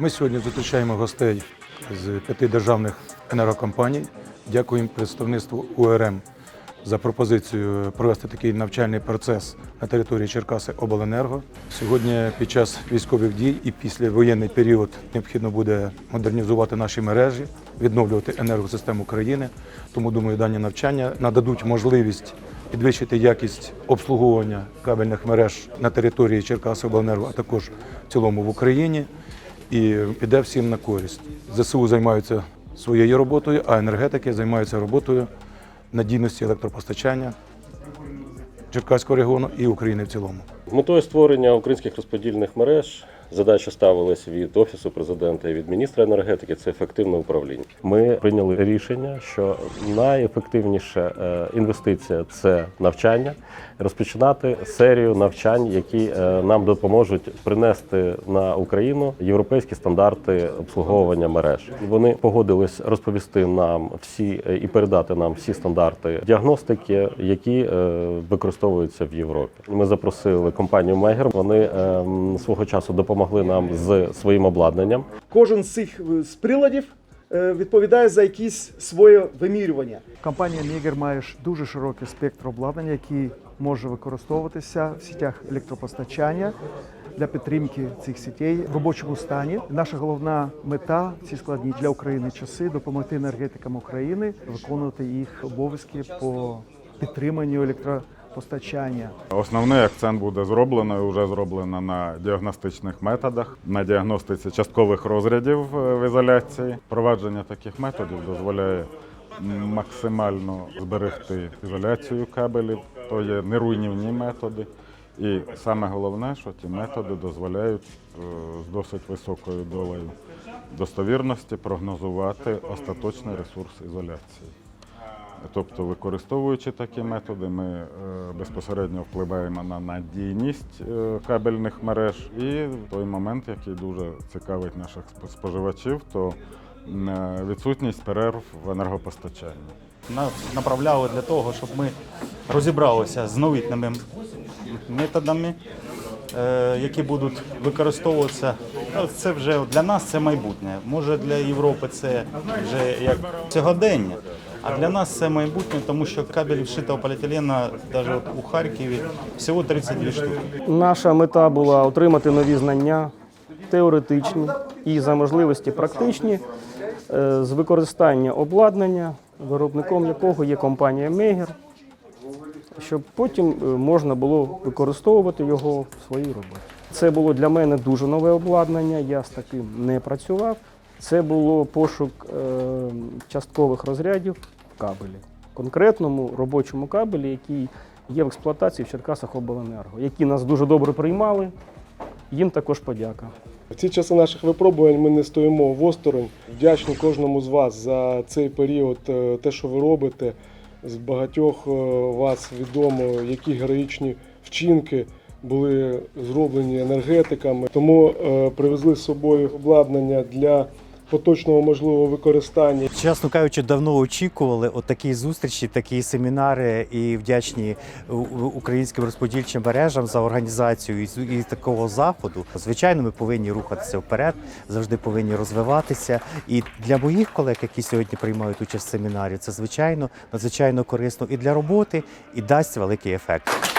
Ми сьогодні зустрічаємо гостей з п'яти державних енергокомпаній. Дякуємо представництву УРМ за пропозицію провести такий навчальний процес на території Черкаси Обленерго. Сьогодні під час військових дій і після воєнний період необхідно буде модернізувати наші мережі, відновлювати енергосистему країни. Тому думаю, дані навчання нададуть можливість підвищити якість обслуговування кабельних мереж на території Черкаси Обленерго, а також в цілому в Україні. І піде всім на користь. ЗСУ займаються своєю роботою, а енергетики займаються роботою надійності електропостачання Черкаського регіону і України в цілому. Метою створення українських розподільних мереж задача ставилась від офісу президента і від міністра енергетики. Це ефективне управління. Ми прийняли рішення, що найефективніша е, інвестиція це навчання, розпочинати серію навчань, які е, нам допоможуть принести на Україну європейські стандарти обслуговування мереж. Вони погодились розповісти нам всі е, і передати нам всі стандарти діагностики, які використовуються в Європі. Ми запросили компанію Мегер. Вони е, свого часу допомогли нам з своїм обладнанням. Кожен з цих е, з приладів е, відповідає за якісь своє вимірювання. Компанія Мігер має дуже широкий спектр обладнання, який може використовуватися в сітях електропостачання для підтримки цих сітей в робочому стані. Наша головна мета ці складні для України часи допомогти енергетикам України виконувати їх обов'язки по підтриманню електропостачання. Основний акцент буде зроблено і вже зроблено на діагностичних методах, на діагностиці часткових розрядів е, в ізоляції. Провадження таких методів дозволяє максимально зберегти ізоляцію кабелів, то є неруйнівні методи. І саме головне, що ті методи дозволяють е, з досить високою долею достовірності прогнозувати остаточний ресурс ізоляції. Тобто, використовуючи такі методи, ми е, безпосередньо впливаємо на надійність е, кабельних мереж. І той момент, який дуже цікавить наших сп- споживачів, то е, відсутність перерв в енергопостачанні. Нас направляли для того, щоб ми розібралися з новітними методами, які будуть використовуватися. Ну, Це вже для нас це майбутнє. Може для Європи це вже як сьогодення. А для нас це майбутнє, тому що кабель вшитого поліетилена, навіть у Харкові, всього 32 штуки. Наша мета була отримати нові знання, теоретичні і за можливості практичні, е, з використання обладнання, виробником якого є компанія Мегер, щоб потім е, можна було використовувати його в своїй роботі. Це було для мене дуже нове обладнання, я з таким не працював. Це було пошук е, часткових розрядів кабелі, конкретному робочому кабелі, який є в експлуатації в Черкасах Обленерго, які нас дуже добре приймали. Їм також подяка. В ці часи наших випробувань ми не стоїмо в осторонь. Вдячні кожному з вас за цей період, е, те, що ви робите. З багатьох е, вас відомо, які героїчні вчинки були зроблені енергетиками. Тому е, привезли з собою обладнання для поточного можливого використання. Чесно кажучи, давно очікували от такі зустрічі, такі семінари і вдячні українським розподільчим мережам за організацію і такого заходу. Звичайно, ми повинні рухатися вперед, завжди повинні розвиватися. І для моїх колег, які сьогодні приймають участь в семінарі, це звичайно надзвичайно корисно і для роботи, і дасть великий ефект.